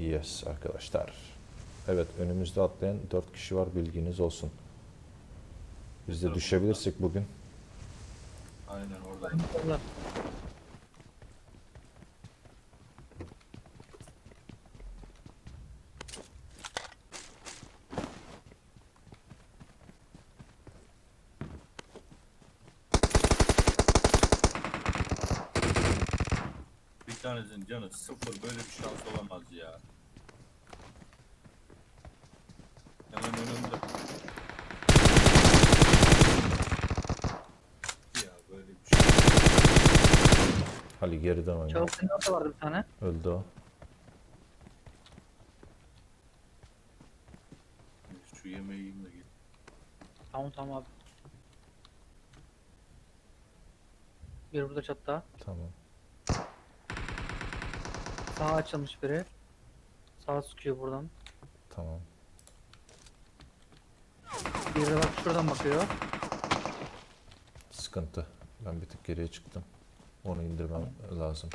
Yes arkadaşlar. Evet önümüzde atlayan 4 kişi var bilginiz olsun. Biz de düşebilirsek bugün. Aynen orada. Tanesinin canı sıfır böyle bir şans olamaz ya. Hemen önümde. Ya böyle bir şey. Ali geriden oyna. Çabuk orada vardı bir tane. Öldü o. Şu yemeği yiyeyim de gel. Tamam tamam abi. Bir burada çatta. Tamam. Sağa açılmış biri. Sağa sıkıyor buradan. Tamam. Biri de bak şuradan bakıyor. Sıkıntı. Ben bir tık geriye çıktım. Onu indirmem lazım.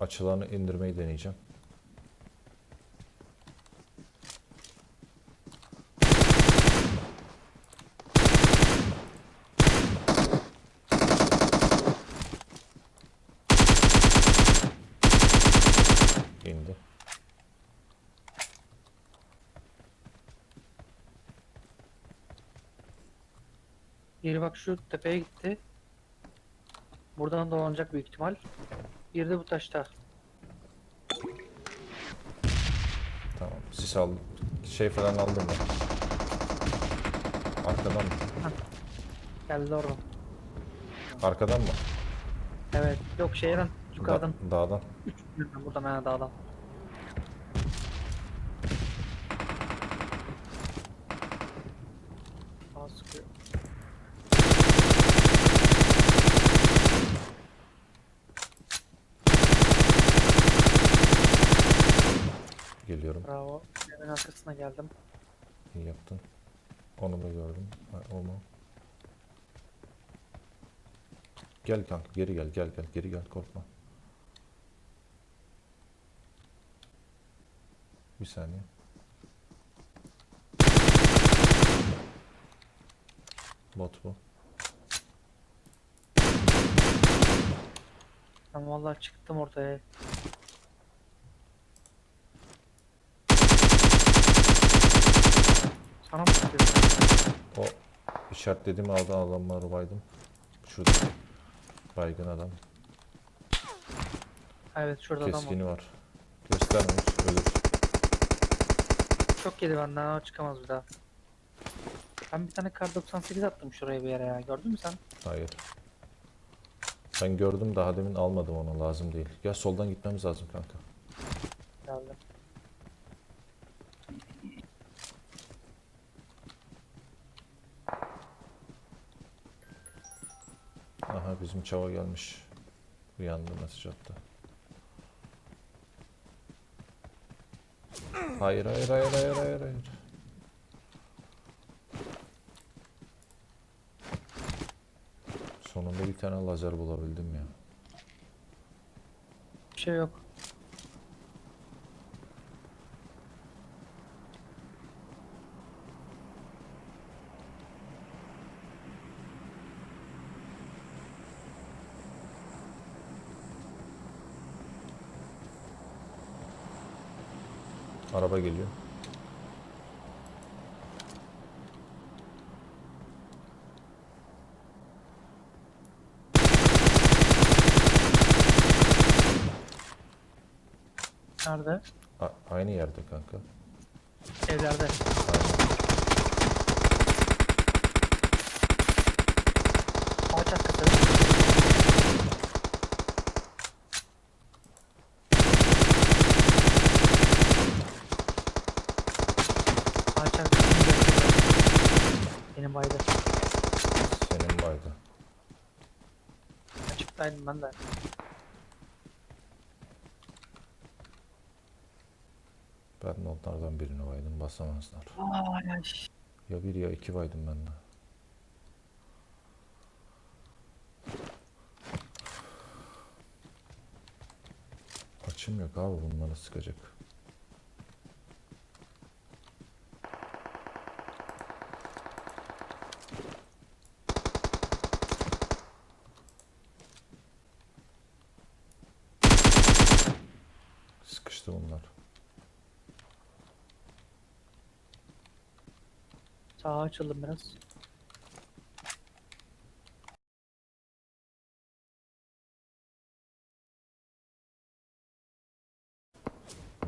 Açılanı indirmeyi deneyeceğim. Biri bak şu tepeye gitti. Buradan dolanacak büyük ihtimal. Biri de bu taşta. Tamam. Sis al. Şey falan aldım ben. Arkadan mı? Geldi oradan. Arkadan mı? Evet. Yok şeyden yukarıdan. Da- dağdan. Üç buradan yani dağdan. Sağa sıkıyor. Geliyorum. Bravo. Hemen arkasına geldim. İyi yaptın. Onu da gördüm. Ha, o mu? Gel kanka geri gel gel gel geri gel korkma. Bir saniye. Bot bu. Ben vallahi çıktım ortaya. Sana mı sıkıyor? O işaretlediğim aldı adamları baydım. Şurada baygın adam. Evet şurada adam var. Keskini var. Göstermemiş ölür. Çok yedi benden ama çıkamaz bir daha. Ben bir tane kar 98 attım şuraya bir yere ya. Gördün mü sen? Hayır. Ben gördüm daha demin almadım onu lazım değil. Gel soldan gitmemiz lazım kanka. Geldi. Çava gelmiş. Uyandı mesaj attı. Hayır hayır hayır hayır hayır hayır. Sonunda bir tane lazer bulabildim ya. Bir şey yok. Araba geliyor. Nerede? A- aynı yerde kanka. Evlerde. Ağaç arkası. Ağaç arkası. Benim baydı. Senin baydı. Açıktaydım ben de. Ben de onlardan birini baydım basamazlar. Ay. Ya bir ya iki baydım ben de. Açım yok abi bunlara sıkacak. Sağa açıldım biraz.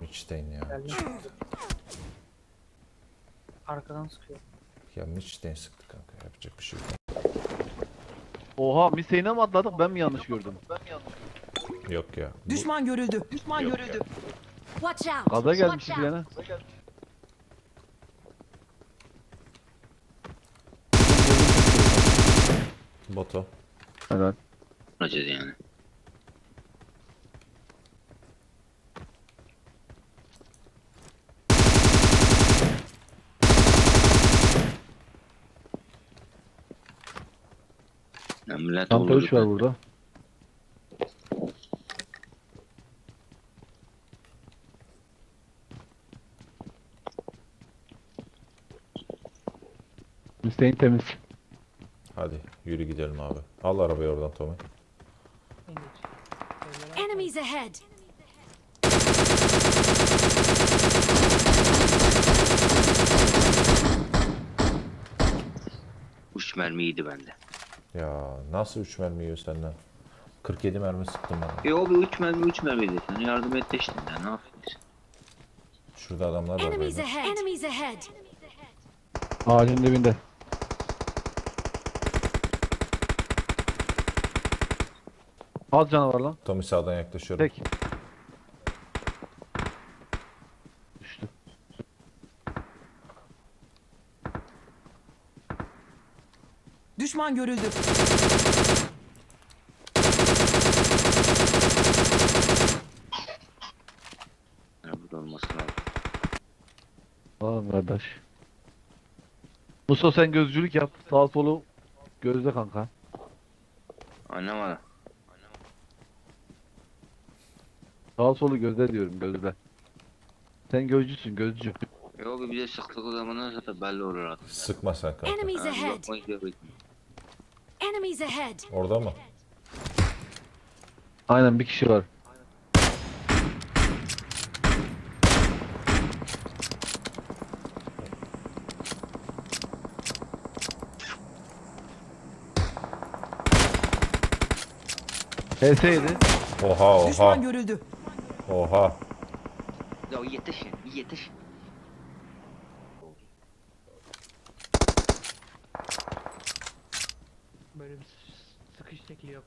Mitch'teyn ya. Geldim. Arkadan sıkıyor. Ya Mitch'teyn sıktı kanka. Yapacak bir şey yok. Oha Mise'ine mi atladık ben mi yanlış gördüm? Yok ya. Bu- Düşman görüldü. Düşman Yok görüldü. Watch out! Gaza gelmiş Watch Boto. Evet. Acıdı yani. Ya millet Çanta olur 3 var burada. Hüseyin temiz. Hadi yürü gidelim abi. Al arabayı oradan Tommy. Enemies ahead! Üç mermi yedi bende. Ya nasıl 3 mermi yiyor senden? 47 mermi sıktım bana. E o bir üç mermi üç mermi dedi. Sana yardım et de işte ya ne yapıyorsun? Şurada adamlar var. Enemies beyler. ahead! Enemies ahead! Ağacın dibinde. Az canavar lan. Tommy sağdan yaklaşıyorum. Tek. Düştü. Düşman görüldü. Ya burada olması lazım. Tamam kardeş. Musa sen gözcülük yap. Sağ solu gözle kanka. Anlamadım. Sağ solu gözle diyorum gözle. Sen gözcüsün gözcü. Bir bize sıktığı zaman zaten belli olur artık. Sıkma sen kanka. Enemies ahead! Enemies ahead! Orada mı? Aynen bir kişi var. HS yedi. Oha Düşman oha. görüldü. Oha. Ya yetiş yetiş. Böyle bir sıkış şekli yok.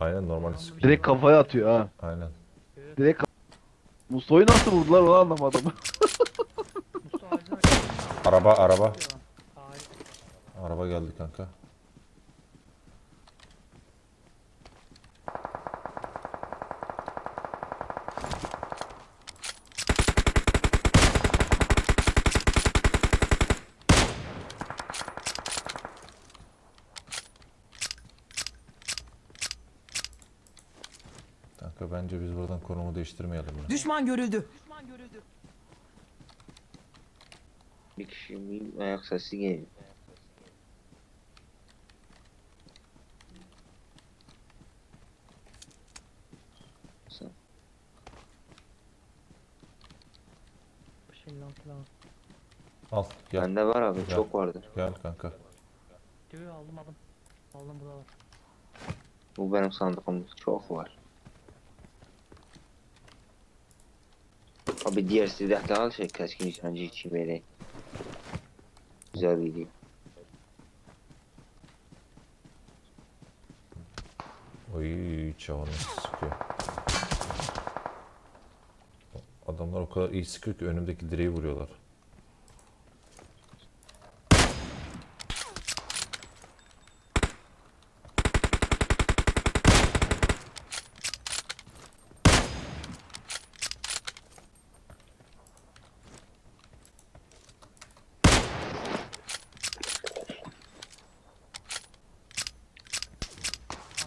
Aynen normal sık. Direkt kafaya atıyor ha. Aynen. Direkt ka- nasıl vurdular onu anlamadım. Mustafa. Araba araba. Araba geldi kanka. Kanka bence biz buradan konumu değiştirmeyelim ya. Düşman görüldü. Bir kişi bir ayak sesi geliyor. Al gel Bende var abi Gel. çok vardır. gel kanka. Diyor aldım aldım. Aldım burada var. Bu benim sandığımda çok var. Abi diğer silah da al şey keskin nişancı için böyle. Güzel gidiyor. Oy çavanı sıkıyor. Adamlar o kadar iyi sıkıyor ki önümdeki direği vuruyorlar.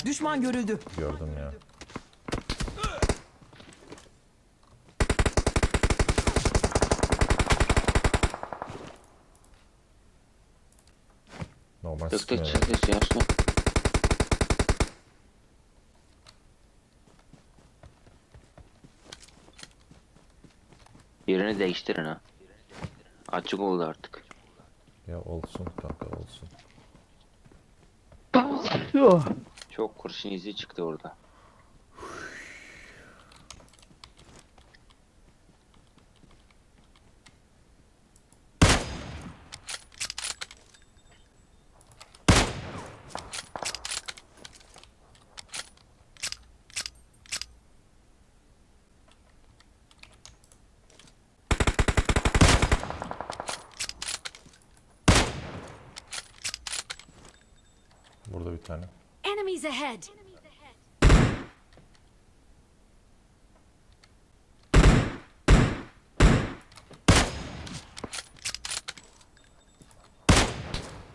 Düşman görüldü. Gördüm ya. Normal Tık tık sıkmıyor. çık tık yaşlı. Yerini değiştirin ha. Açık oldu artık. Ya olsun kanka olsun. Çok kurşun izi çıktı orada. Burada bir tane. Enemies ahead.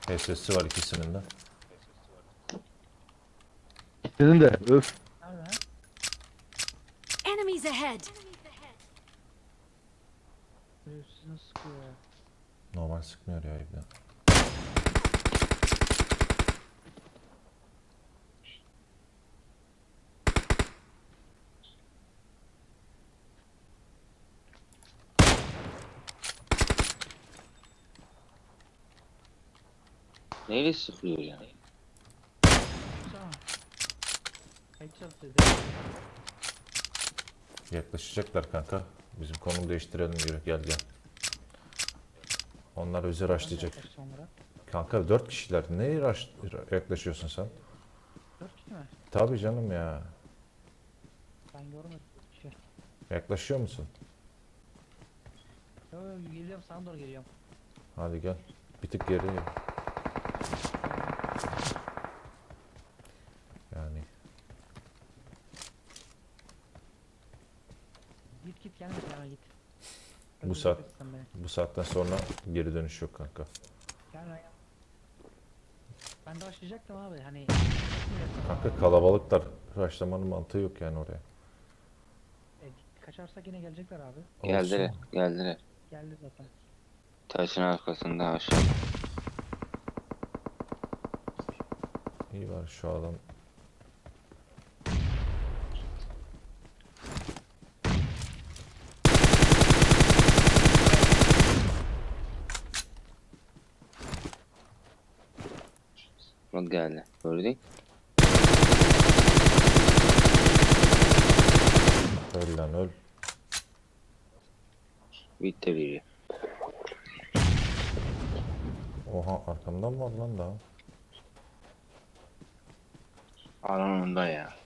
HSS'i var ikisinin de. Senin de öf. Enemies ahead. Siz nasıl sıkıyor ya? Normal sıkmıyor ya ibne. Neyle sıkıyor ya? Tamam. Headshot dedi. Yaklaşacaklar kanka. Bizim konum değiştirelim yürü gel gel. Onlar bizi raşlayacak. Kanka dört kişiler. Neye raş- yaklaşıyorsun sen? Dört kişi mi? Tabii canım ya. Ben görmedim. Yaklaşıyor musun? Yo yo geliyorum sana doğru geliyorum. Hadi gel. Bir tık geri. Bu saat- bu saatten sonra geri dönüş yok kanka. Ben de başlayacaktım abi hani. Kanka kalabalıklar. Raşlamanın mantığı yok yani oraya. E, kaçarsak yine gelecekler abi. Geldiler, geldiler. Geldi zaten. Taşın arkasında aşağı. İyi var şu adam. Bak geldi. Gördün? Öl lan öl. Bitti biri. Oha arkamdan var lan daha. Alan onda ya.